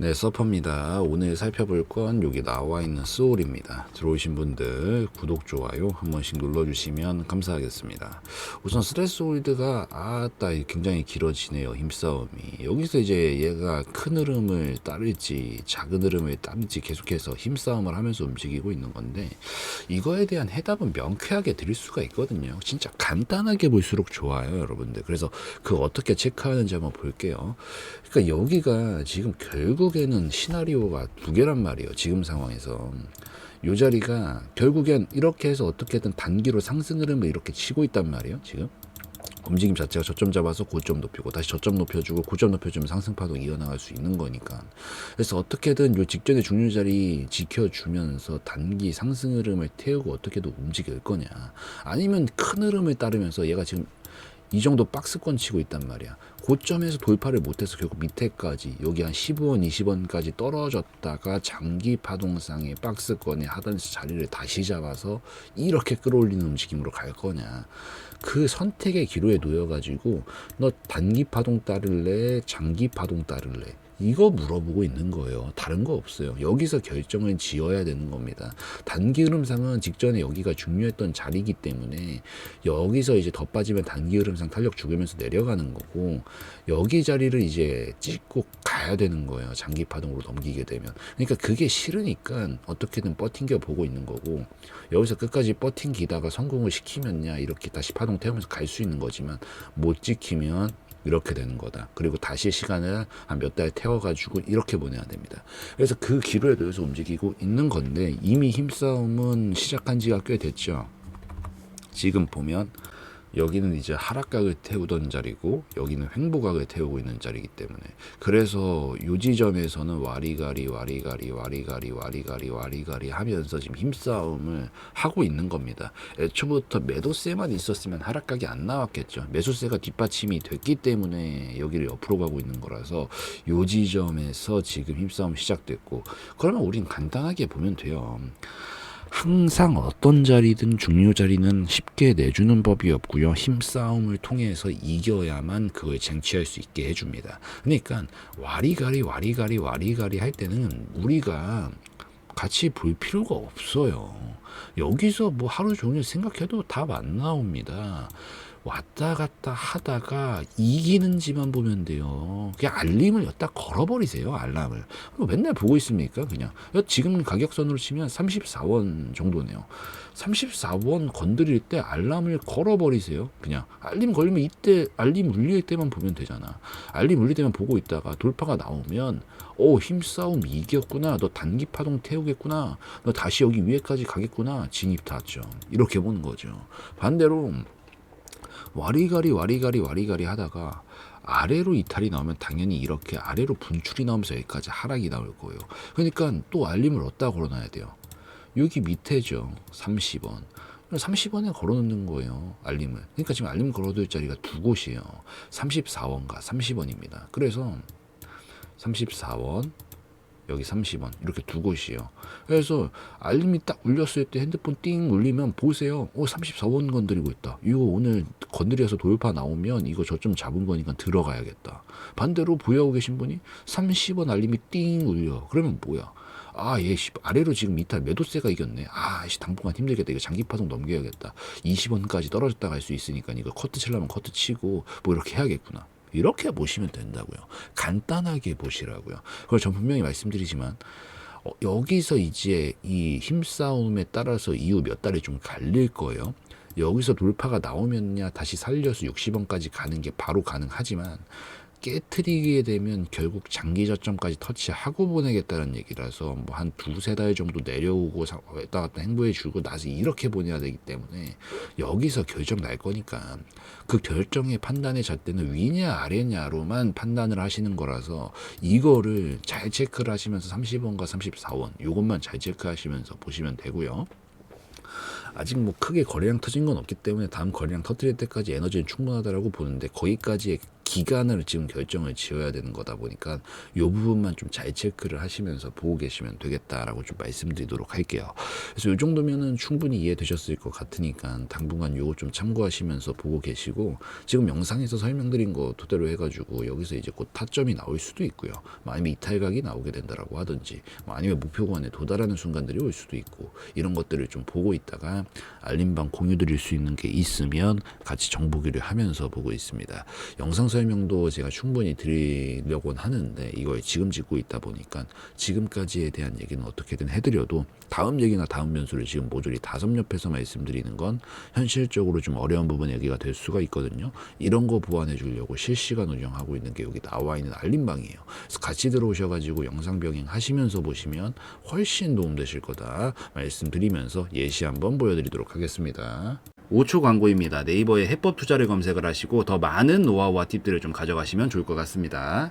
네, 서퍼입니다. 오늘 살펴볼 건 여기 나와 있는 소울입니다. 들어오신 분들 구독, 좋아요 한 번씩 눌러주시면 감사하겠습니다. 우선 스트레스 홀드가 아따 굉장히 길어지네요. 힘싸움이. 여기서 이제 얘가 큰 흐름을 따를지 작은 흐름을 따를지 계속해서 힘싸움을 하면서 움직이고 있는 건데 이거에 대한 해답은 명쾌하게 드릴 수가 있거든요. 진짜 간단하게 볼수록 좋아요, 여러분들. 그래서 그 어떻게 체크하는지 한번 볼게요. 그러니까 여기가 지금 결국 에는 시나리오가 두 개란 말이에요. 지금 상황에서. 요 자리가 결국엔 이렇게 해서 어떻게든 단기로 상승 흐름을 이렇게 치고 있단 말이에요. 지금. 움직임 자체가 저점 잡아서 고점 높이고 다시 저점 높여주고 고점 높여주면 상승파도 이어나갈 수 있는 거니까 그래서 어떻게든 요 직전의 중요 자리 지켜주면서 단기 상승 흐름을 태우고 어떻게든 움직일 거냐 아니면 큰 흐름을 따르면서 얘가 지금 이 정도 박스권 치고 있단 말이야. 고점에서 돌파를 못해서 결국 밑에까지 여기 한 15원, 20원까지 떨어졌다가 장기 파동상의 박스권에 하단에서 자리를 다시 잡아서 이렇게 끌어올리는 움직임으로 갈 거냐. 그 선택의 기로에 놓여가지고 너 단기 파동 따를래, 장기 파동 따를래. 이거 물어보고 있는 거예요. 다른 거 없어요. 여기서 결정을 지어야 되는 겁니다. 단기 흐름상은 직전에 여기가 중요했던 자리이기 때문에 여기서 이제 더 빠지면 단기 흐름상 탄력 죽으면서 내려가는 거고 여기 자리를 이제 찍고 가야 되는 거예요. 장기 파동으로 넘기게 되면. 그러니까 그게 싫으니까 어떻게든 버팅겨 보고 있는 거고 여기서 끝까지 버팅기다가 성공을 시키면야 이렇게 다시 파동 태우면서 갈 수 있는 거지만 못 지키면 이렇게 되는 거다. 그리고 다시 시간을 한 몇 달 태워가지고 이렇게 보내야 됩니다. 그래서 그 기로에 놓여서 움직이고 있는 건데 이미 힘싸움은 시작한 지가 꽤 됐죠. 지금 보면 여기는 이제 하락각을 태우던 자리고 여기는 횡보각을 태우고 있는 자리이기 때문에 그래서 요 지점에서는 와리가리 와리가리 와리가리 와리가리 와리가리 하면서 지금 힘싸움을 하고 있는 겁니다. 애초부터 매도세만 있었으면 하락각이 안 나왔겠죠. 매수세가 뒷받침이 됐기 때문에 여기를 옆으로 가고 있는 거라서 요 지점에서 지금 힘싸움 시작됐고 그러면 우린 간단하게 보면 돼요. 항상 어떤 자리든 중요 자리는 쉽게 내주는 법이 없고요. 힘싸움을 통해서 이겨야만 그걸 쟁취할 수 있게 해줍니다. 그러니까 와리가리 와리가리 와리가리 할 때는 우리가 같이 볼 필요가 없어요. 여기서 뭐 하루 종일 생각해도 답 안 나옵니다. 왔다 갔다 하다가 이기는지만 보면 돼요. 그냥 알림을 여기다 걸어버리세요. 알람을. 뭐 맨날 보고 있습니까? 그냥. 지금 가격선으로 치면 34원 정도네요. 34원 건드릴 때 알람을 걸어버리세요. 그냥. 알림 걸리면 이때, 알림 울릴 때만 보면 되잖아. 알림 울릴 때만 보고 있다가 돌파가 나오면, 오, 힘싸움 이겼구나. 너 단기 파동 태우겠구나. 너 다시 여기 위에까지 가겠구나. 진입 탔죠. 이렇게 보는 거죠. 반대로, 와리가리 와리가리 와리가리 하다가 아래로 이탈이 나오면 당연히 이렇게 아래로 분출이 나오면서 여기까지 하락이 나올 거예요. 그러니까 또 알림을 어디다 걸어놔야 돼요. 여기 밑에죠. 30원. 30원에 걸어놓는 거예요. 알림을. 그러니까 지금 알림 걸어둘 자리가 두 곳이에요. 34원과 30원입니다. 그래서 34원, 여기 30원 이렇게 두 곳이에요. 그래서 알림이 딱 울렸을 때 핸드폰 띵 울리면 보세요. 어 34원 건드리고 있다. 이거 오늘 건드려서 돌파 나오면 이거 저점 잡은 거니까 들어가야겠다. 반대로 보유하고 계신 분이 30원 알림이 띵 울려. 그러면 뭐야? 아, 얘, 씨, 아래로 지금 이탈 매도세가 이겼네. 아, 씨, 당분간 힘들겠다. 이거 장기 파동 넘겨야겠다. 20원까지 떨어졌다 갈 수 있으니까 이거 커트 칠라면 커트 치고 뭐 이렇게 해야겠구나. 이렇게 보시면 된다고요. 간단하게 보시라고요. 그걸 전 분명히 말씀드리지만 어, 여기서 이제 이 힘싸움에 따라서 이후 몇 달이 좀 갈릴 거예요. 여기서 돌파가 나오면야 다시 살려서 60원까지 가는 게 바로 가능하지만 깨트리게 되면 결국 장기 저점까지 터치하고 보내겠다는 얘기라서 뭐 한 두세 달 정도 내려오고 사- 왔다 갔다 행보해 주고 나서 이렇게 보내야 되기 때문에 여기서 결정 날 거니까 그 결정의 판단의 잣대는 위냐 아래냐로만 판단을 하시는 거라서 이거를 잘 체크를 하시면서 30원과 34원 요것만 잘 체크하시면서 보시면 되고요. 아직 뭐 크게 거래량 터진 건 없기 때문에 다음 거래량 터뜨릴 때까지 에너지는 충분하다라고 보는데 거기까지의 기간을 지금 결정을 지어야 되는 거다 보니까 요 부분만 좀 잘 체크를 하시면서 보고 계시면 되겠다라고 좀 말씀드리도록 할게요. 그래서 요 정도면은 충분히 이해되셨을 것 같으니까 당분간 요거 좀 참고하시면서 보고 계시고 지금 영상에서 설명드린 거 토대로 해가지고 여기서 이제 곧 타점이 나올 수도 있고요. 뭐 아니면 이탈각이 나오게 된다라고 하든지 뭐 아니면 목표권에 도달하는 순간들이 올 수도 있고 이런 것들을 좀 보고 있다가 알림방 공유 드릴 수 있는 게 있으면 같이 정보기를 하면서 보고 있습니다. 영상 설 명도 제가 충분히 드리려고는 하는데 이걸 지금 짓고 있다 보니까 지금까지에 대한 얘기는 어떻게든 해드려도 다음 얘기나 다음 변수를 지금 모조리 다섯 옆에서 말씀드리는 건 현실적으로 좀 어려운 부분 얘기가 될 수가 있거든요. 이런 거 보완해 주려고 실시간 운영하고 있는 게 여기 나와 있는 알림방이에요. 그래서 같이 들어오셔가지고 영상 병행 하시면서 보시면 훨씬 도움되실 거다 말씀드리면서 예시 한번 보여드리도록 하겠습니다. 5초 광고입니다. 네이버에 해법 투자를 검색을 하시고 더 많은 노하우와 팁들을 좀 가져가시면 좋을 것 같습니다.